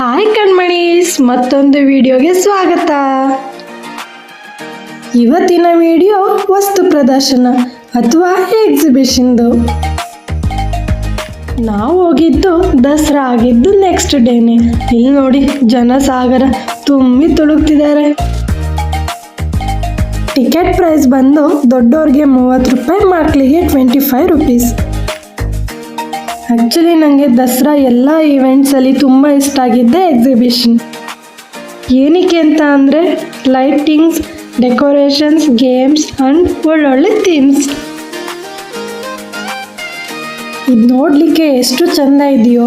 Hi ಕಣ್ಮಣೀಸ್, ಮತ್ತೊಂದು ವಿಡಿಯೋಗೆ ಸ್ವಾಗತ. ಇವತ್ತಿನ ವಿಡಿಯೋ ವಸ್ತು ಪ್ರದರ್ಶನ ಅಥವಾ ಎಕ್ಸಿಬಿಷನ್ದು ನಾವು ಹೋಗಿದ್ದು ದಸರಾ ಆಗಿದ್ದು ನೆಕ್ಸ್ಟ್ ಡೇನೆ ಇಲ್ಲಿ ನೋಡಿ, ಜನಸಾಗರ ತುಂಬಿ ತುಳುಕ್ತಿದ್ದಾರೆ. ಟಿಕೆಟ್ ಪ್ರೈಸ್ ಬಂದು ದೊಡ್ಡವ್ರಿಗೆ ಮೂವತ್ತು ರೂಪಾಯಿ ಮಕ್ಕಳಿಗೆ ಟ್ವೆಂಟಿ ಫೈವ್ ರುಪೀಸ್ ಆ್ಯಕ್ಚುಲಿ ನನಗೆ ದಸರಾ ಎಲ್ಲ ಈವೆಂಟ್ಸಲ್ಲಿ ತುಂಬ ಇಷ್ಟ ಆಗಿದ್ದೆ ಎಕ್ಸಿಬಿಷನ್ ಏನಕ್ಕೆ ಅಂತ ಅಂದರೆ ಲೈಟಿಂಗ್ಸ್ ಡೆಕೋರೇಷನ್ಸ್ ಗೇಮ್ಸ್ ಆ್ಯಂಡ್ ಒಳ್ಳೊಳ್ಳೆ ಥೀಮ್ಸ್ ಇದು ನೋಡಲಿಕ್ಕೆ ಎಷ್ಟು ಚೆಂದ ಇದೆಯೋ,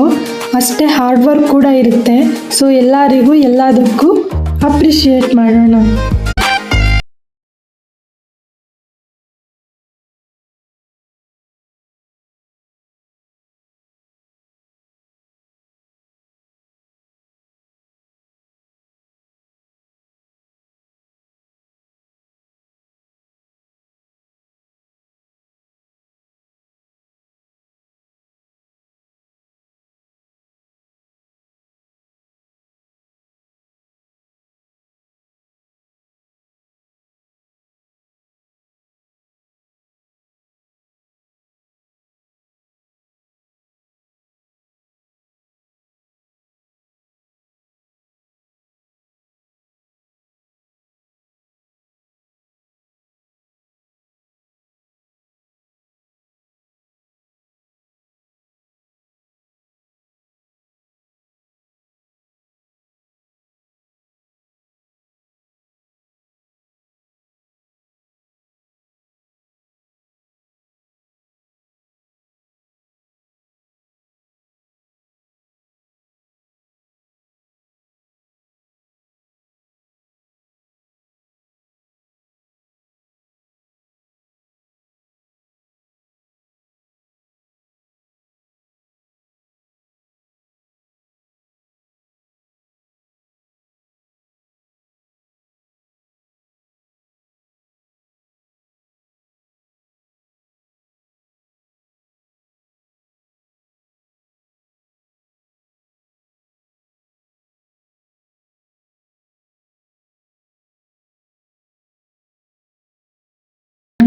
ಅಷ್ಟೇ ಹಾರ್ಡ್ ವರ್ಕ್ ಕೂಡ ಇರುತ್ತೆ. ಸೊ ಎಲ್ಲರಿಗೂ, ಎಲ್ಲದಕ್ಕೂ ಅಪ್ರಿಷಿಯೇಟ್ ಮಾಡೋಣ.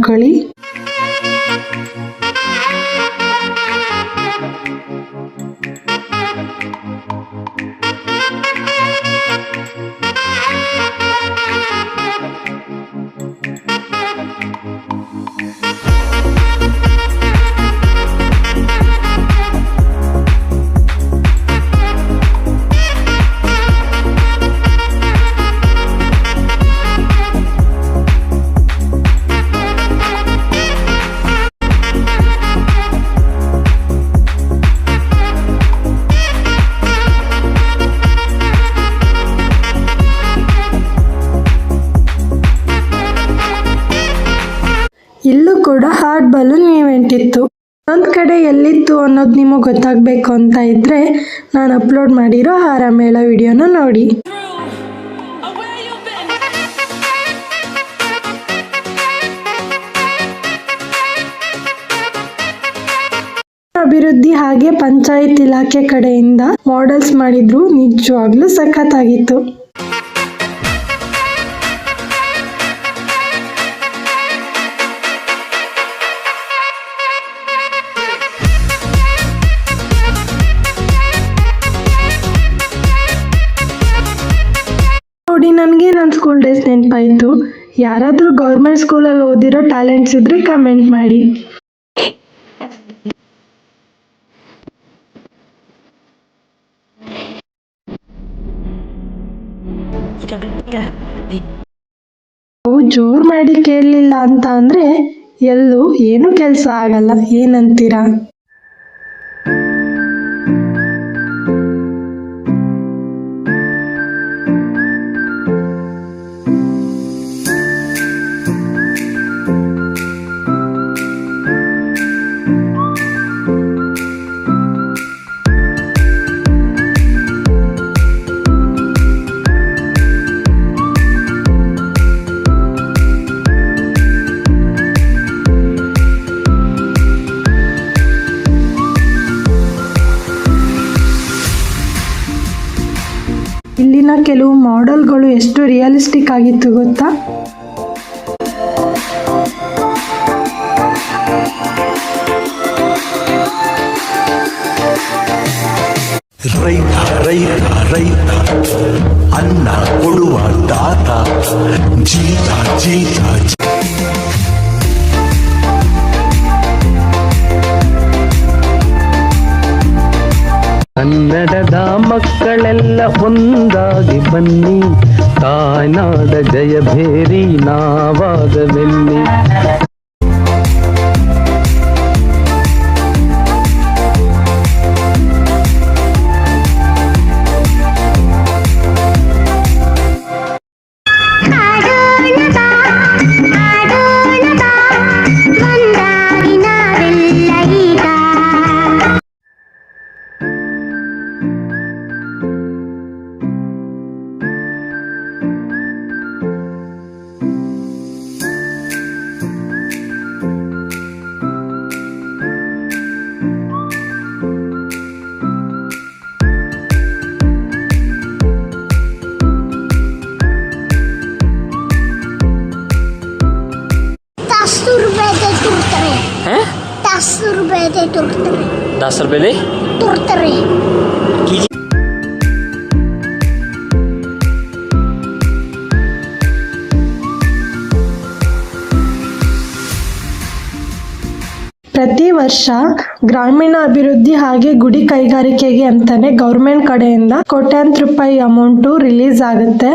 कली ಕೂಡ ಹಾರ್ಟ್ ಬಲೂನ್ ಈವೆಂಟ್ ಇತ್ತು. ಒಂದು ಕಡೆ ಎಲ್ಲಿತ್ತು ಅನ್ನೋದು ನಿಮಗೆ ಗೊತ್ತಾಗಬೇಕು ಅಂತ ಇದ್ದರೆ ನಾನು ಅಪ್ಲೋಡ್ ಮಾಡಿರೋ ಹಾರ ಮೇಳ ವಿಡಿಯೋನ ನೋಡಿ. ಅಭಿವೃದ್ಧಿ ಹಾಗೆ ಪಂಚಾಯತ್ ಇಲಾಖೆ ಕಡೆಯಿಂದ ಮಾಡೆಲ್ಸ್ ಮಾಡಿದ್ರು ನಿಜವಾಗ್ಲೂ ಸಖತ್ತಾಗಿತ್ತು. ಡೇಸ್ ಯಾರಾದ್ರೂ ಗೌರ್ಮೆಂಟ್ ಸ್ಕೂಲಲ್ಲಿ ಓದಿರೋ ಟ್ಯಾಲೆಂಟ್ಸ್ ಇದ್ರೆ ಕಮೆಂಟ್ ಮಾಡಿ. ಜೋರ್ ಮಾಡಿ ಕೇಳಲಿಲ್ಲ ಅಂತ ಅಂದ್ರೆ ಎಲ್ಲೂ ಏನು ಕೆಲಸ ಆಗಲ್ಲ. ಏನಂತೀರಾ? ಕೆಲವು ಮಾಡೆಲ್ಗಳು ಎಷ್ಟು ರಿಯಲಿಸ್ಟಿಕ್ ಆಗಿತ್ತು ಗೊತ್ತಾ? ರೈತ ರೈತ ರೈತ. ಅನ್ನ ಕೊಡುವ ದಾತ. ಜೀತ ಜೀತ ಕನ್ನಡದ ಮಕ್ಕಳೆಲ್ಲ ಒಂದಾಗಿ ಬನ್ನಿ. ತಾಯ್ನಾಡ ಜಯ ಭೇರಿ ನಾವಾಗವೆನ್ನಿ ದಾಸರ ಬೆಲೆ ಪ್ರತಿ ವರ್ಷ ಗ್ರಾಮೀಣ ಅಭಿವೃದ್ಧಿ ಹಾಗೆ ಗುಡಿ ಕೈಗಾರಿಕೆಗೆ ಅಂತಾನೆ ಗೌರ್ಮೆಂಟ್ ಕಡೆಯಿಂದ ಕೋಟ್ಯಾಂತರ ರೂಪಾಯಿ ಅಮೌಂಟು ರಿಲೀಸ್ ಆಗುತ್ತೆ.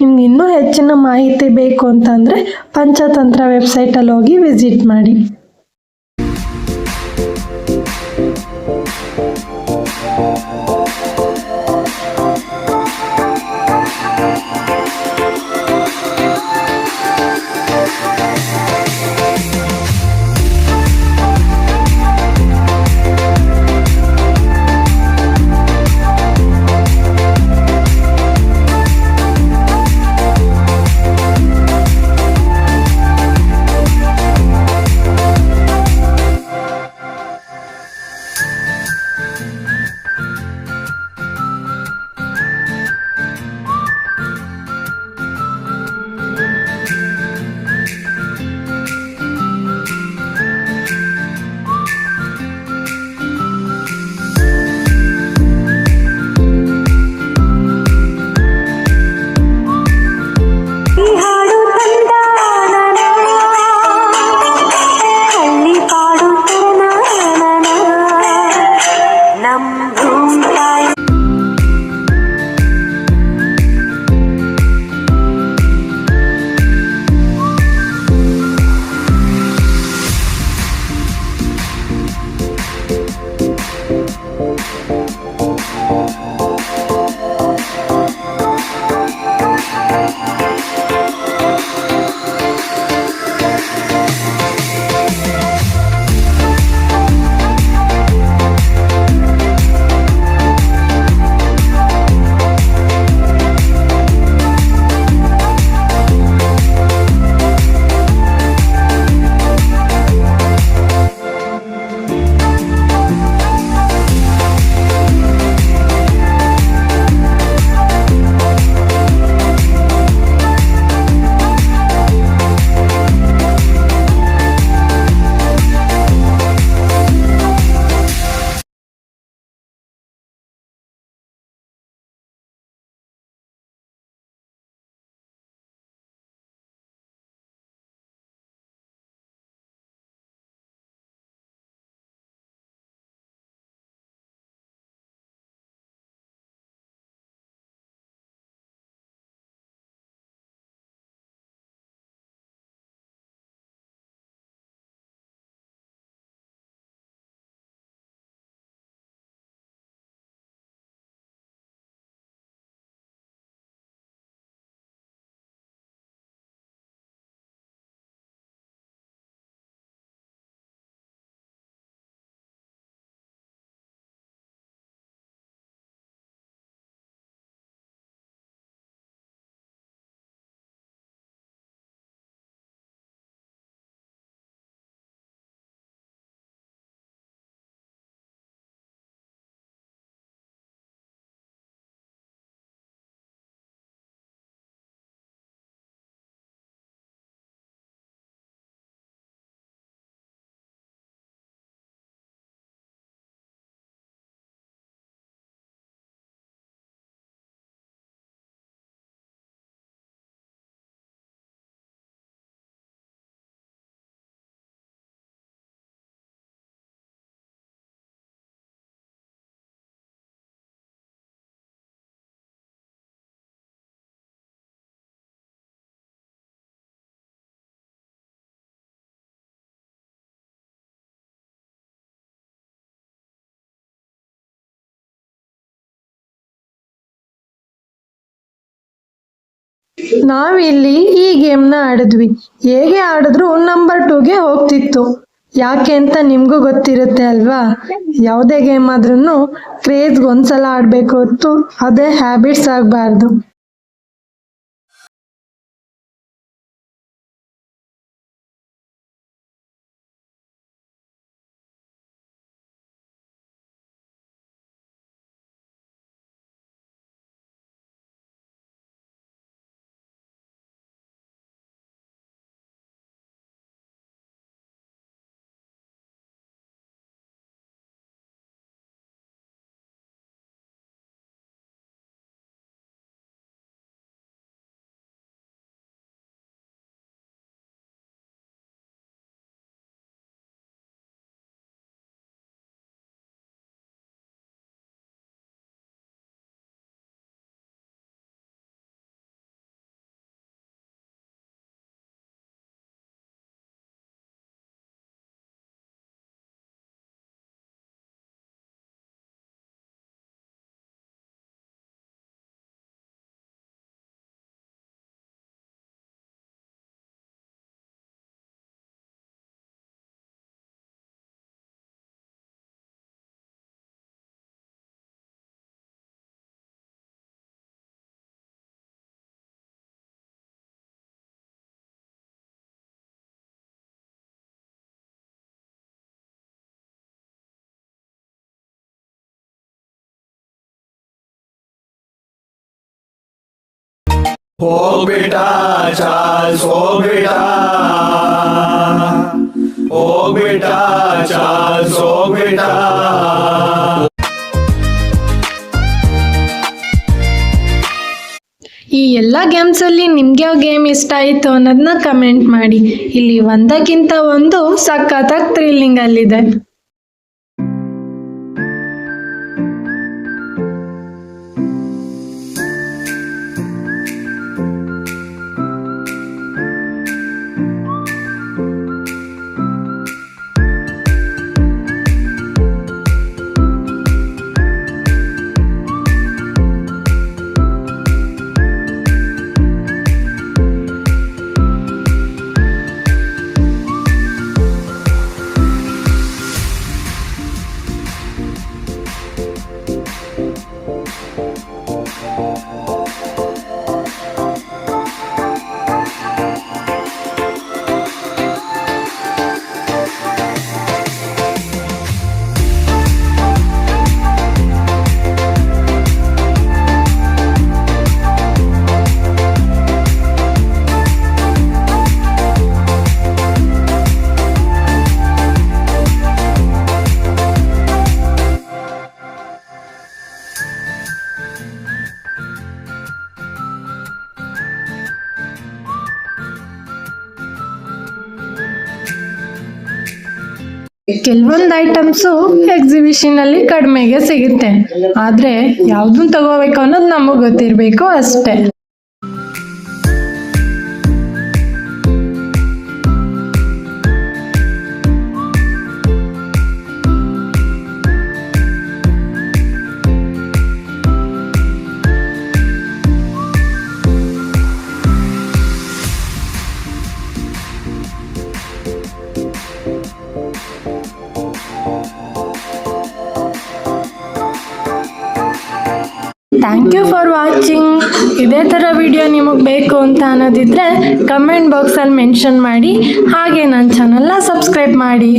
ನಿಮ್ಗೆ ಇನ್ನೂ ಹೆಚ್ಚಿನ ಮಾಹಿತಿ ಬೇಕು ಅಂತಂದರೆ ಪಂಚತಂತ್ರ ವೆಬ್ಸೈಟಲ್ಲಿ ಹೋಗಿ ವಿಸಿಟ್ ಮಾಡಿ. ನಾವಿಲ್ಲಿ ಈ ಗೇಮ್ನ ಆಡಿದ್ವಿ. ಹೇಗೆ ಆಡಿದ್ರು ನಂಬರ್ ಟೂಗೆ ಹೋಗ್ತಿತ್ತು. ಯಾಕೆ ಅಂತ ನಿಮಗೂ ಗೊತ್ತಿರುತ್ತೆ ಅಲ್ವಾ? ಯಾವುದೇ ಗೇಮ್ ಆದ್ರೂ ಕ್ರೇಜ್ಗೆ ಒಂದ್ಸಲ ಆಡಬೇಕು ಹೊತ್ತು ಅದೇ ಹ್ಯಾಬಿಟ್ಸ್ ಆಗಬಾರ್ದು. ಹೋಗ್ಬೇಟ ಚಾಲ್ಸ್ ಹೋಗ್ಬೇಟ ಹೋಗ್ಬೇಟ ಚಾಲ್ಸ್ ಹೋಗ್ಬೇಟ ಈ ಎಲ್ಲ ಗೇಮ್ಸಲ್ಲಿ ನಿಮ್ಗೆ ಯಾವ ಗೇಮ್ ಇಷ್ಟ ಆಯಿತು ಅನ್ನೋದನ್ನ ಕಮೆಂಟ್ ಮಾಡಿ. ಇಲ್ಲಿ ಒಂದಕ್ಕಿಂತ ಒಂದು ಸಖತ್ತಾಗಿ ಥ್ರಿಲ್ಲಿಂಗ್ ಅಲ್ಲಿದೆ. ಕೆಲವೊಂದು ಐಟಮ್ಸು ಎಕ್ಸಿಬಿಷನ್ ಅಲ್ಲಿ ಕಡಿಮೆಗೆ ಸಿಗುತ್ತೆ. ಆದ್ರೆ ಯಾವ್ದನ್ನ ತಗೋಬೇಕು ಅನ್ನೋದು ನಮಗ್ ಗೊತ್ತಿರ್ಬೇಕು ಅಷ್ಟೇ. ಥ್ಯಾಂಕ್ ಯು ಫಾರ್ ವಾಚಿಂಗ್ ಇದೇ ಥರ ವಿಡಿಯೋ ನಿಮಗೆ ಬೇಕು ಅಂತ ಅನ್ನೋದಿದ್ರೆ ಕಮೆಂಟ್ ಬಾಕ್ಸಲ್ಲಿ ಮೆನ್ಷನ್ ಮಾಡಿ. ಹಾಗೆ ನನ್ನ ಚಾನಲ್ನ ಸಬ್ಸ್ಕ್ರೈಬ್ ಮಾಡಿ.